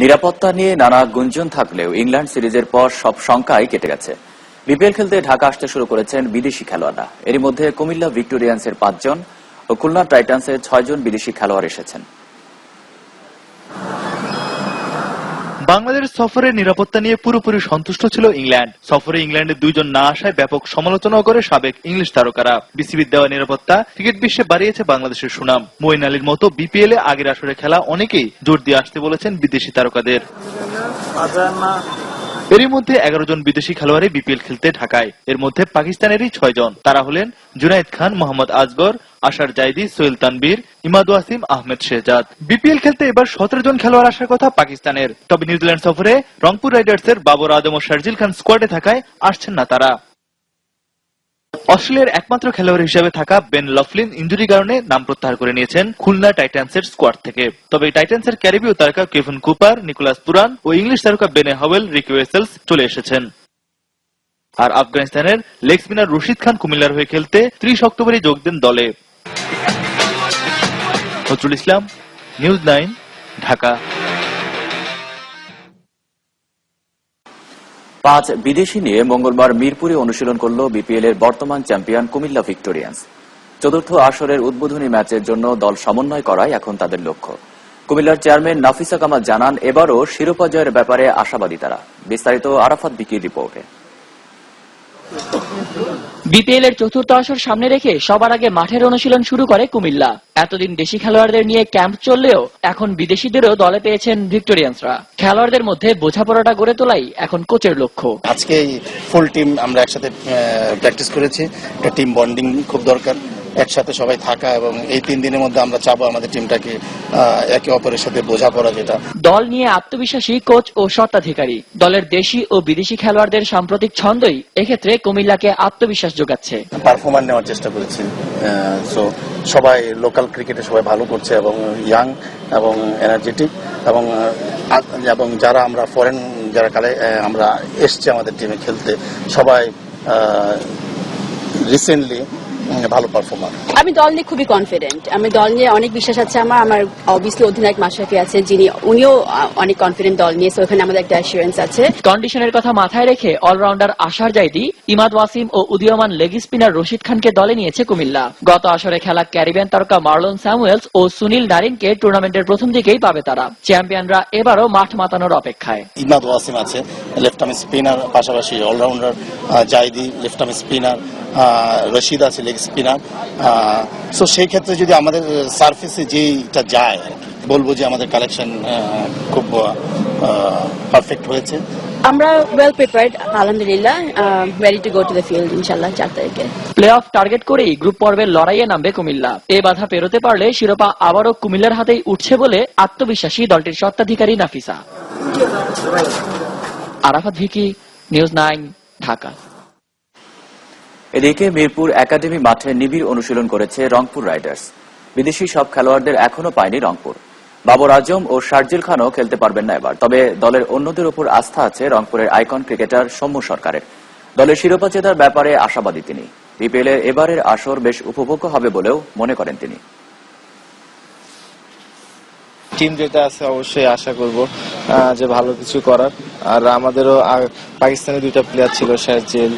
নিরাপত্তা নিয়ে নানা গুঞ্জন থাকলেও ইংল্যান্ড সিরিজের পর সব শঙ্কাই কেটে গেছে। বিপিএল খেলতে ঢাকা আসতে শুরু করেছেন বিদেশি খেলোয়াড়রা। এর মধ্যে কুমিল্লা ভিক্টোরিয়ান্সের পাঁচজন ও খুলনা টাইটান্সের ছয়জন বিদেশি খেলোয়াড় এসেছেন। বাংলাদেশ সফরের নিরাপত্তা নিয়ে পুরোপুরি সন্তুষ্ট ছিল ইংল্যান্ড। সফরে ইংল্যান্ডের দুইজন না আসায় ব্যাপক সমালোচনা করে সাবেক ইংলিশ তারকারা। বিসিবির দেওয়া নিরাপত্তা ক্রিকেট বিশ্বে বাড়িয়েছে বাংলাদেশের সুনাম। মইন আলীর মতো বিপিএল এ আগের আসরে খেলা অনেকেই জোর দিয়ে আসতে বলেছেন বিদেশি তারকাদের। এরই মধ্যে এগারো জন বিদেশি খেলোয়াড়ে বিপিএল খেলতে ঢাকায়। এর মধ্যে পাকিস্তানেরই ছয় জন। তারা হলেন জুনায়েদ খান, মোহাম্মদ আজগর আশার জাইদি, সোহেল তানবীর ইমাদ ওয়াসিম, আহমেদ শেহজাদ। বিপিএল খেলতে এবার সতেরো জন খেলোয়াড় আসার কথা পাকিস্তানের। তবে নিউজিল্যান্ড সফরে রংপুর রাইডার্সের বাবর আদম ও শারজিল খান স্কোয়াডে থাকায় আসছেন না তারা। অস্ট্রেলিয়ার একমাত্র খেলোয়াড় হিসেবে থাকা বেন লফলিন ইঞ্জুরি কারণে নাম প্রত্যাহার করে নিয়েছেন খুলনা টাইটান্সের স্কোয়াড থেকে। তবে টাইটান্সের ক্যারিবীয় তারকা কেভন কুপার, নিকোলাস পুরান ও ইংলিশ তারকা বেনে হাওয়েল, রিকি ওয়েসেলস চলে এসেছেন। আর আফগানিস্তানের লেগ স্পিনার রশিদ খান কুমিল্লার হয়ে খেলতে ত্রিশ অক্টোবরে যোগ দেন দলে। Nazrul Islam, news nine, Dhaka. পাঁচ বিদেশি নিয়ে মঙ্গলবার মিরপুরে অনুশীলন করল বিপিএল এর বর্তমান চ্যাম্পিয়ন কুমিল্লা ভিক্টোরিয়ান্স। চতুর্থ আসরের উদ্বোধনী ম্যাচের জন্য দল সমন্বয় করাই এখন তাদের লক্ষ্য। কুমিল্লার চেয়ারম্যান নাফিসা কামাল জানান, এবারও শিরোপা জয়ের ব্যাপারে আশাবাদী তারা। বিস্তারিত আরাফাত বিকির রিপোর্টে। বিপিএল এর চতুর্থ আসর সামনে রেখে সবার আগে মাঠের অনুশীলন শুরু করে কুমিল্লা। এতদিন দেশি খেলোয়াড়দের নিয়ে ক্যাম্প চললেও এখন বিদেশিদেরও দলে পেয়েছেন ভিক্টোরিয়ান্সরা। খেলোয়াড়দের মধ্যে বোঝাপড়াটা গড়ে তোলাই এখন কোচের লক্ষ্য। আজকে ফুল টিম আমরা একসাথে প্র্যাকটিস করেছি। একটা টিম বন্ডিং খুব দরকার। একসাথে সবাই থাকা এবং এই তিন দিনের মধ্যে আমরা চাবো আমাদের টিমটাকে একে অপরের সাথে বোঝাপড়া যেটা। দল নিয়ে আত্মবিশ্বাসী কোচ ও স্বত্বাধিকারী। দলের দেশি ও বিদেশি খেলোয়াড়দের সাম্প্রতিক ছন্দই এক্ষেত্রে কুমিল্লাকে আত্মবিশ্বাস যোগাচ্ছে। পারফরম্যান্স নেওয়ার চেষ্টা করেছি সো সবাই লোকাল ক্রিকেটে সবাই ভালো করছে এবং ইয়াং এবং এনার্জেটিক এবং এবং যারা আমরা ফরেন যারা কালে আমরা এসছে আমাদের টিমে খেলতে সবাই রিসেন্টলি ভালো পারফর্মার আমি দল নিয়ে খুবই কনফিডেন্ট আমি দল নিয়ে অনেক বিশ্বাস আছে আমার। আমার অবভিয়াসলি অধিনায়ক মাশরাফি আছে যিনি উনিও অনেক কনফিডেন্ট দল নিয়ে। সো ওখানে আমাদের একটা অ্যাসুরেন্স আছে। কন্ডিশনের কথা মাথায় রেখে অলরাউন্ডার আশার জাইদি ইমাদ ওয়াসিম ও উদীয়মান লেগ স্পিনার রশিদ খানকে দলে নিয়েছে কুমিল্লা। গত আসরে খেলা ক্যারিবিয়ান তারকা মার্লন স্যামুয়েলস ও সুনীল নারিনকে টুর্নামেন্টের প্রথম দিকেই পাবে তারা। চ্যাম্পিয়নরা এবারও মাঠ মাতানোর অপেক্ষায়। ইমাদ ওয়াসিম আছে লেফট আর্ম স্পিনার পাশাপাশি allrounder Zaidi left arm spinner Rashid আছে লেগ স্পিনার সো সেই ক্ষেত্রে যদি আমাদের সার্ফেসে যেইটা যায় বলব যে আমাদের কালেকশন খুব পারফেক্ট হয়েছে। আমরা ওয়েল প্রিপেয়ার্ড আলহামদুলিল্লাহ ready to go to the field ইনশাল্লাহ চার তারিখে। প্লে অফ টার্গেট করেই গ্রুপ পর্বের লড়াইয়ে নামবে কুমিল্লা। এ বাধা পেরোতে পারলে শিরোপা আবারও কুমিল্লার হাতেই উঠছে বলে আত্মবিশ্বাসী দলটির স্বত্বাধিকারী Nafisa. Arafat Vicky news nine Dhaka. এদিকে মিরপুর একাডেমি মাঠে নিবিড় অনুশীলন করেছে রংপুর রাইডার্স। বিদেশি সব খেলোয়াড়দের এখনও পায়নি রংপুর। বাবর আজম ও শারজিল খানও খেলতে পারবেন না এবার, তবে দলের অন্যদের উপর আস্থা আছে রংপুরের আইকন ক্রিকেটার সৌম্য সরকারের। দলের শিরোপা জেতার ব্যাপারে আশাবাদী তিনি। বিপিএল এর এবারের আসর বেশ উপভোগ্য হবে বলেও মনে করেন তিনি। টিম যেটা আছে অবশ্যই আশা করব। যে ভালো কিছু করার। আর আমাদেরও পাকিস্তানি দুইটা প্লেয়ার ছিল শাহজিল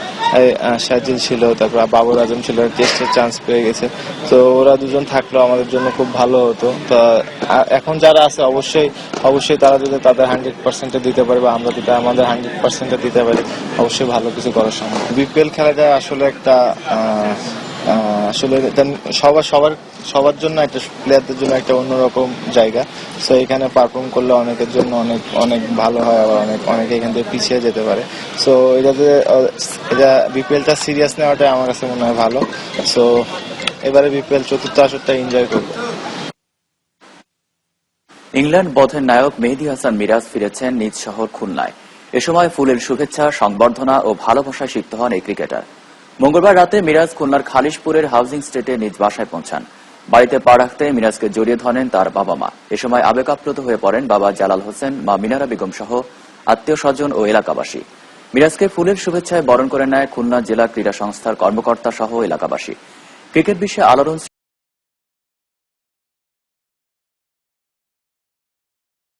শাহজিল ছিল, তারপর বাবর আজম ছিল টেস্টের চান্স পেয়ে গেছে। তো ওরা দুজন থাকলেও আমাদের জন্য খুব ভালো হতো। তো এখন যারা আছে, অবশ্যই অবশ্যই তারা যদি তাদের হান্ড্রেড পার্সেন্টে দিতে পারে বা আমরা যদি আমাদের হান্ড্রেড পার্সেন্টে দিতে পারি, অবশ্যই ভালো কিছু করার সম্ভব বিপিএল খেলাটা আসলে একটা আসলে এটা সবার সবার সবার জন্য একটা প্লেয়ারদের জন্য একটা অন্যরকম জায়গা। সো এখানে পারফর্ম করলে অনেকের জন্য অনেক অনেক ভালো হয়, আবার অনেক, অনেকে এখান থেকে পিছিয়ে যেতে পারে। সো এটাতে, এটা বিপিএলটা সিরিয়াস নেওয়াটাই আমার কাছে মনে হয় ভালো। সো এবারে বিপিএল চতুর্থ আসরটা এনজয় করব। ইংল্যান্ড বধের নায়ক মেহেদি হাসান মিরাজ ফিরেছেন নিজ শহর খুলনায়। এ সময় ফুলের শুভেচ্ছা, সংবর্ধনা ও ভালোবাসায় সিক্ত হন এই ক্রিকেটার। মঙ্গলবার রাতে মিরাজ খুলনার খালিশপুরের হাউজিং স্টেটে নিজ বাসায় পৌঁছান। বাড়িতে পা রাখতে মিরাজকে জড়িয়ে ধরেন তার বাবা মা এ সময় আবেগাপ্লুত হয়ে পড়েন বাবা জালাল হোসেন, মা মিনারা বেগম সহ আত্মীয় স্বজন ও এলাকাবাসী। মিরাজকে ফুলের শুভেচ্ছায় বরণ করে নেয় খুলনা জেলা ক্রীড়া সংস্থার কর্মকর্তা সহ এলাকাবাসী। ক্রিকেট বিশ্বে আলোড়ন